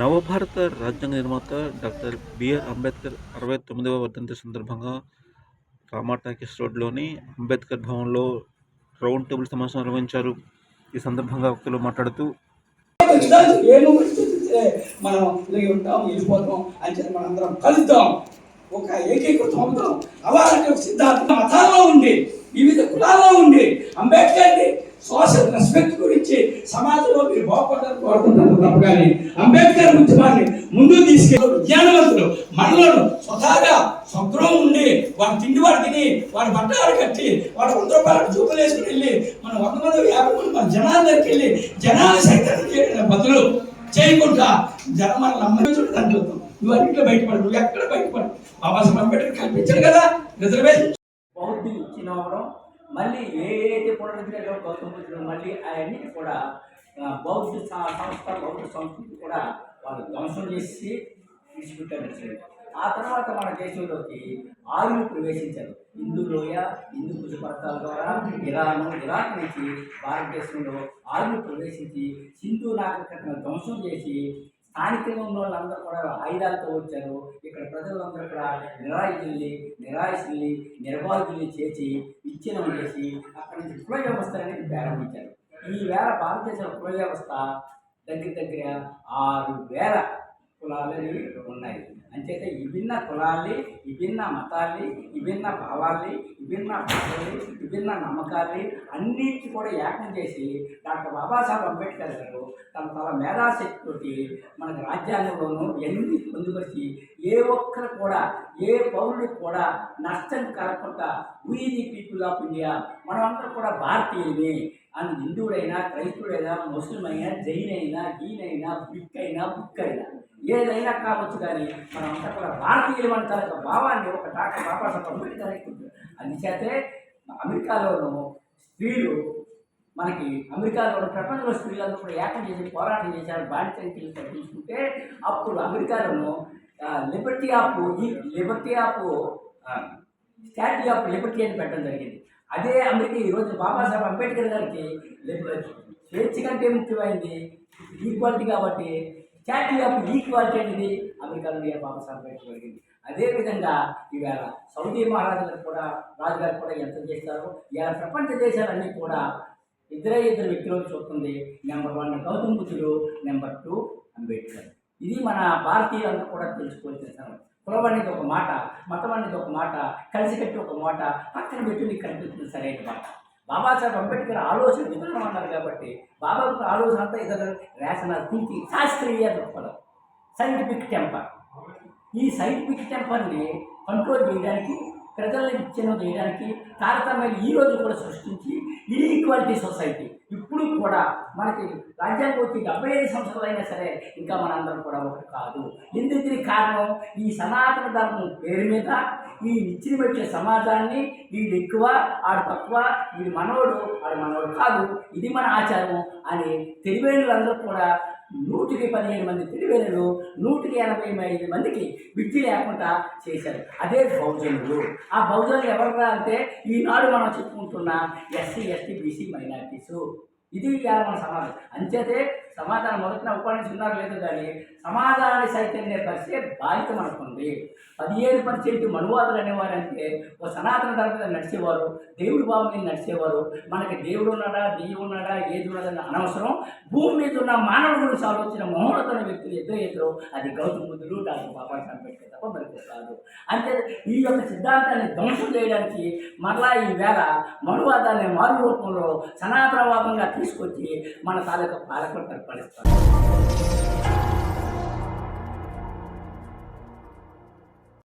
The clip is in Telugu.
నవభారత రాజ్యాంగ నిర్మాత డాక్టర్ బిఆర్ అంబేద్కర్ అరవై తొమ్మిదవ వర్ధంతి సందర్భంగా రామాటాకిస్ రోడ్లోని అంబేద్కర్ భవన్లో రౌండ్ టేబుల్ సమావేశం నిర్వహించారు. ఈ సందర్భంగా వ్యక్తులు మాట్లాడుతూ మనం ఉంటాం వెళ్ళిపోతాం అని చెప్పి కలుద్దాం ఒక ఏకీకృతం అవుతాం అలాంటి సిద్ధాంతం మతాల్లో ఉండి వివిధ కులాల్లో ఉండి అంబేద్కర్ని సోషల్ రెస్పెక్ట్ గురించి సమాజంలో మీరు బాగుపడాలని కోరుకుంటారు తప్ప కానీ అంబేద్కర్ ఉద్యమాన్ని ముందుకు తీసుకెళ్ళి విజ్ఞానవంతులు మనలను స్వతహాగా స్వగ్రహం ఉండి వారి తిండి వారు తిని వారి బట్టలు కట్టి వారి వంద రూపాయలు చూపులు వేసుకుని వెళ్ళి మన వంద మంది యాభై మంది మన జనాల దగ్గరికి వెళ్ళి జనాలు సైతం చేయడం బదులు చేయకుండా జనం మనల్ని నమ్మకం అంటున్నాం నువ్వు అన్నింటిలో బయటపడు నువ్వు ఎక్కడ బయటపడు? బాబాసాహెబ్ అంబేద్కర్ కల్పించాడు కదా రిజర్వేషన్ బౌద్ధి మళ్ళీ ఏ అయితే పునరుద్ధరణ గౌతమ బుద్ధుడు మళ్ళీ అవన్నీ కూడా బౌద్ధ సంస్థ బౌద్ధ సంస్కృతి కూడా వాళ్ళు ధ్వంసం చేసి విడిచిపెట్టారు ఆ తర్వాత మన దేశంలోకి ఆయులు ప్రవేశించారు. హిందూ లోయ హిందూ భుజ ద్వారా ఇరాను ఇరాక్ నుంచి భారతదేశంలో ఆయులు ప్రవేశించి సింధు నాగరికతను ధ్వంసం చేసి స్థానికంగా ఉన్న వాళ్ళందరూ కూడా ఆయుధాలతో వచ్చారు. ఇక్కడ ప్రజలందరూ కూడా నిరాయుధుల్ని నిరాయుధుల్ని నిర్బాధితుల్ని చేసి విచ్ఛిన్నం చేసి అక్కడి నుంచి కుల వ్యవస్థ అనేది ప్రారంభించారు. ఈ వేళ భారతదేశ కుల వ్యవస్థ దగ్గర దగ్గర ఆరు వేల కులాలని ఉన్నాయి. అంచేత విభిన్న కులాల్ని విభిన్న మతాల్ని విభిన్న భావాల్ని విభిన్న భాషల్ని విభిన్న నమ్మకాల్ని అన్నింటి కూడా ఏకం చేసి డాక్టర్ బాబాసాహెబ్ అంబేద్కర్ గారు తన తన మేధాశక్తితోటి మనకు రాజ్యాంగంలోనూ ఎన్ని పొందుపరిచి ఏ ఒక్కరు కూడా ఏ పౌరుడికి కూడా నష్టం కలగకుండా we the people of India మనమందరం కూడా భారతీయులమే. ఆయన హిందువుడైనా క్రైస్తుడైనా ముస్లిం అయినా జైన్ అయినా గీన్ అయినా బిక్ అయినా బుక్ అయినా ఏదైనా కావచ్చు కానీ మనం అంతా కూడా భారతీయులు మన ఒక భావాన్ని ఒక డాక్టర్ బాబాసాహెబ్ అంబేద్కర్ అందుచేతే అమెరికాలోనూ స్త్రీలు మనకి అమెరికాలో ప్రపంచంలో స్త్రీలందరూ కూడా ఏకం చేసి పోరాటం చేశారు బాధ్యతలు తగ్గించుకుంటే అప్పుడు అమెరికాలోను లిబర్టీ ఆఫ్ ఈ liberty of statue of liberty అని పెట్టడం జరిగింది. అదే అమెరికా ఈరోజు బాబాసాహెబ్ అంబేద్కర్ గారికి స్వేచ్ఛ కంటే ముఖ్యమైంది ఈక్వాలిటీ కాబట్టి స్టాట్యూ ఆఫ్ ఈక్వాలిటీ అనేది అమెరికాలో బాబాసాహెబ్ అంబేద్కర్ జరిగింది. అదేవిధంగా ఈవేళ సౌదీ మహారాజులకు కూడా రాజుగారు కూడా ఎంత చేస్తారో ఇవాళ ప్రపంచ దేశాలన్నీ కూడా ఇద్దరే ఇద్దరు వ్యక్తులు చూస్తుంది. నెంబర్ వన్ గౌతమ్ బుద్ధుడు నెంబర్ టూ అంబేద్కర్. ఇది మన భారతీయులంతా కూడా తెలుసుకోవాల్సిన సంగతి. కులం అనేది ఒక మాట మతం అనేది ఒక మాట కలిసికట్టి ఒక మాట పక్కన పెట్టి నీకు కనిపిస్తుంది సరైన మాట. బాబాసాహెబ్ అంబేద్కర్ ఆలోచన విధానం అన్నారు కాబట్టి బాబా ఆలోచన అంతా ఇతర రేషనల్ థింకింగ్ శాస్త్రీయ దృక్పథం. సైంటిఫిక్ టెంపర్ ఈ సైంటిఫిక్ టెంపర్ని కంట్రోల్ చేయడానికి ప్రజల్ని విచ్ఛిన్నం చేయడానికి తారతమ్యాలు ఈ రోజు కూడా సృష్టించి ఈక్వాలిటీ సొసైటీ ఇప్పుడు కూడా మనకి రాజ్యాంగం వచ్చి డెబ్బై ఐదు సంవత్సరాలైనా సరే ఇంకా మనందరం కూడా ఒకటి కాదు. ఎందుకు కారణం? ఈ సనాతన ధర్మం పేరు మీద ఈ నిచ్చిన వచ్చే సమాజాన్ని వీడు ఎక్కువ ఆడు తక్కువ వీడు మనోడు ఆడు మనోడు కాదు. ఇది మన ఆచారం అని తెలివైన వాళ్ళందరూ కూడా నూటికి పదిహేను మంది తెలివైనలు నూటికి ఎనభై ఐదు మందికి విద్య లేకుండా చేశారు. అదే బహుజనులు. ఆ బహుజనులు ఎవరు అంటే ఈనాడు మనం చెప్పుకుంటున్న ఎస్సీ ఎస్టీ బీసీ మైనార్టీసు. ఇది ఇవాళ మన సమాజం. అంచేతే సమాధానం మొదటిన ఉపయోగించుకున్నారు లేదు కానీ సమాధాన సైతం నేర్పరిచే బాధ్యత మనకుంది. పదిహేను పర్సెంట్ మనువాదులు అనేవారు అంటే ఓ సనాతన ధర్మం మీద నడిచేవారు దేవుడి భావం మీద నడిచేవారు. మనకి దేవుడు ఉన్నాడా దెయ్యం ఉన్నాడా ఏది ఉన్నదని అనవసరం. భూమి మీద ఉన్న మానవుల గురించి ఆలోచన మహోన్నతమైన వ్యక్తులు ఎదురయ్యారు అది గౌతమ బుద్ధుడు డాక్టర్ బాబాసాహెబ్ అంబేద్కర్ తప్ప మనకు కాదు. అంటే ఈ యొక్క సిద్ధాంతాన్ని ధ్వంసం చేయడానికి మరలా ఈ వేళ మనువాదాన్ని మారు రూపంలో సనాతనవాదంగా తీసుకొచ్చి మన తాలూకా పాలకులు al parecer.